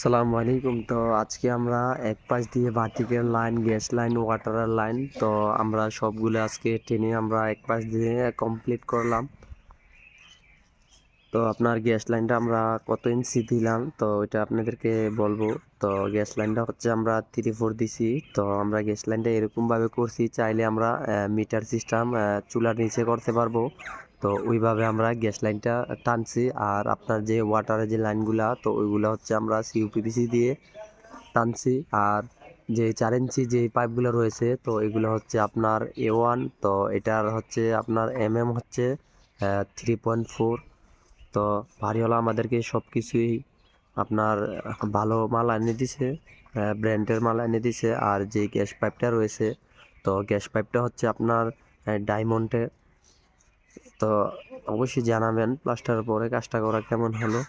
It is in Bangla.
সালামু আলাইকুম। তো আজকে আমরা এক পাশ দিয়ে বাতিকের লাইন গ্যাস লাইন ওয়াটারের লাইন তো আমরা সবগুলো আজকে টেনে আমরা এক পাশ দিয়ে কমপ্লিট করলাম। তো আপনার গ্যাস লাইনটা আমরা কত ইঞ্চি দিলাম? তো এটা আপনাদেরকে বলব। তো গ্যাস লাইনটা হচ্ছে আমরা থ্রি ফোর দিছি। তো আমরা গ্যাস লাইনটা এরকমভাবে করছি, চাইলে আমরা মিটার সিস্টেম চুলার নিচে করতে পারব। তো ওইভাবে আমরা গ্যাস লাইনটা টানছি। আর আপনার যে ওয়াটারের যে লাইনগুলা, তো ওইগুলো হচ্ছে আমরা সিউপিপিসি দিয়ে টানছি। আর যে চার ইঞ্চি যে পাইপগুলো রয়েছে, তো এগুলো হচ্ছে আপনার এ ওয়ান তো এটার হচ্ছে আপনার এম এম হচ্ছে থ্রি পয়েন্ট ফোর তো ভারিওয়ালা আমাদেরকে সব কিছুই আপনার, ভালো মাল এনে দিছে ব্র্যান্ডের মাল এনে দিছে, আর যে গ্যাস পাইপটা রয়েছে, তো গ্যাস পাইপটা হচ্ছে আপনার ডায়মন্ডের তো অবশ্যই জানাবেন প্লাস্টার পরে কাজটা করা কেমন হলো।